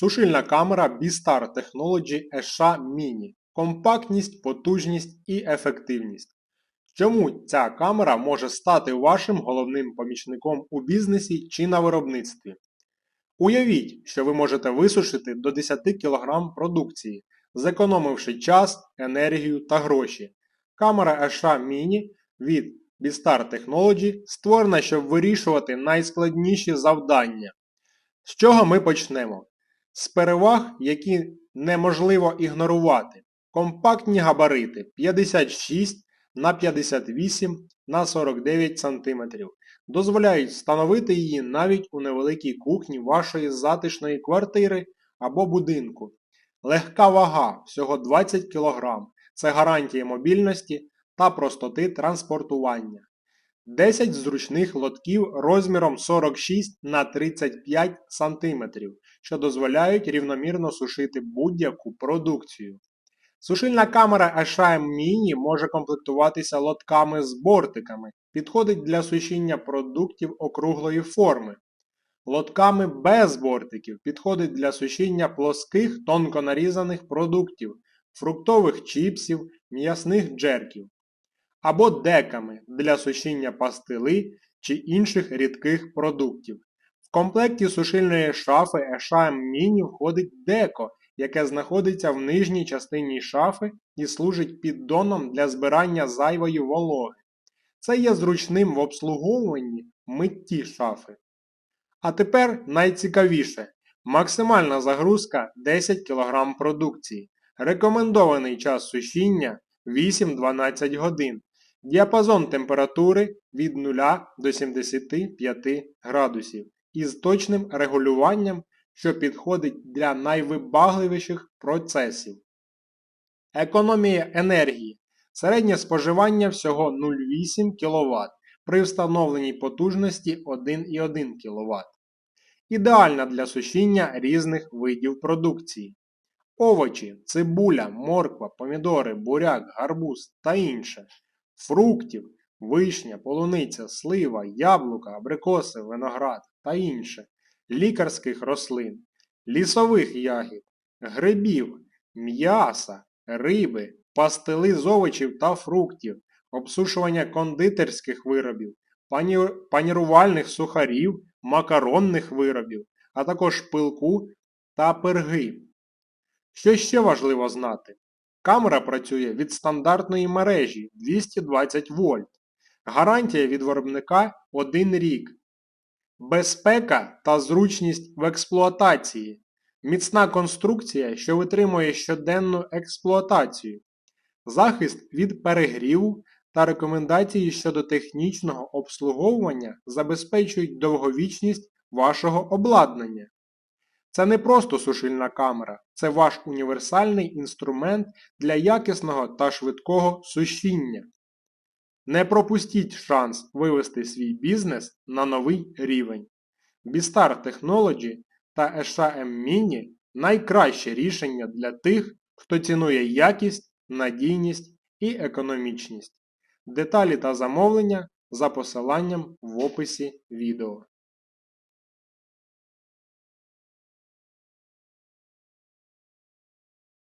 Сушильна камера B-Star Technology ESHA Mini. Компактність, потужність і ефективність. Чому ця камера може стати вашим головним помічником у бізнесі чи на виробництві? Уявіть, що ви можете висушити до 10 кг продукції, зекономивши час, енергію та гроші. Камера ESHA Mini від B-Star Technology створена, щоб вирішувати найскладніші завдання. З чого ми почнемо? З переваг, які неможливо ігнорувати. Компактні габарити 56 на 58 на 49 см дозволяють встановити її навіть у невеликій кухні вашої затишної квартири або будинку. Легка вага всього 20 кг це гарантія мобільності та простоти транспортування. 10 зручних лотків розміром 46 на 35 см, що дозволяють рівномірно сушити будь-яку продукцію. Сушильна камера HM Mini може комплектуватися лотками з бортиками, підходить для сушіння продуктів округлої форми. Лотками без бортиків підходить для сушіння плоских тонко нарізаних продуктів, фруктових чіпсів, м'ясних джерків. Або деками для сушіння пастили чи інших рідких продуктів. В комплекті сушильної шафи HM Mini входить деко, яке знаходиться в нижній частині шафи і служить піддоном для збирання зайвої вологи. Це є зручним в обслуговуванні митті шафи. А тепер найцікавіше. Максимальна загрузка 10 кг продукції. Рекомендований час сушіння 8-12 годин. Діапазон температури від 0 до 75 градусів із точним регулюванням, що підходить для найвибагливіших процесів. Економія енергії. Середнє споживання всього 0,8 кВт при встановленій потужності 1,1 кВт. Ідеальна для сушіння різних видів продукції. Овочі, цибуля, морква, помідори, буряк, гарбуз та інше. Фруктів, вишня, полуниця, слива, яблука, абрикоси, виноград та інше. Лікарських рослин, лісових ягід, грибів, м'яса, риби, пастили з овочів та фруктів, обсушування кондитерських виробів, панірувальних сухарів, макаронних виробів, а також пилку та пирги. Що ще важливо знати? Камера працює від стандартної мережі 220 вольт. Гарантія від виробника 1 рік. Безпека та зручність в експлуатації. Міцна конструкція, що витримує щоденну експлуатацію. Захист від перегріву та рекомендації щодо технічного обслуговування забезпечують довговічність вашого обладнання. Це не просто сушильна камера, це ваш універсальний інструмент для якісного та швидкого сушіння. Не пропустіть шанс вивести свій бізнес на новий рівень. Bistar Technology та ESHM Mini найкраще рішення для тих, хто цінує якість, надійність і економічність. Деталі та замовлення за посиланням в описі відео.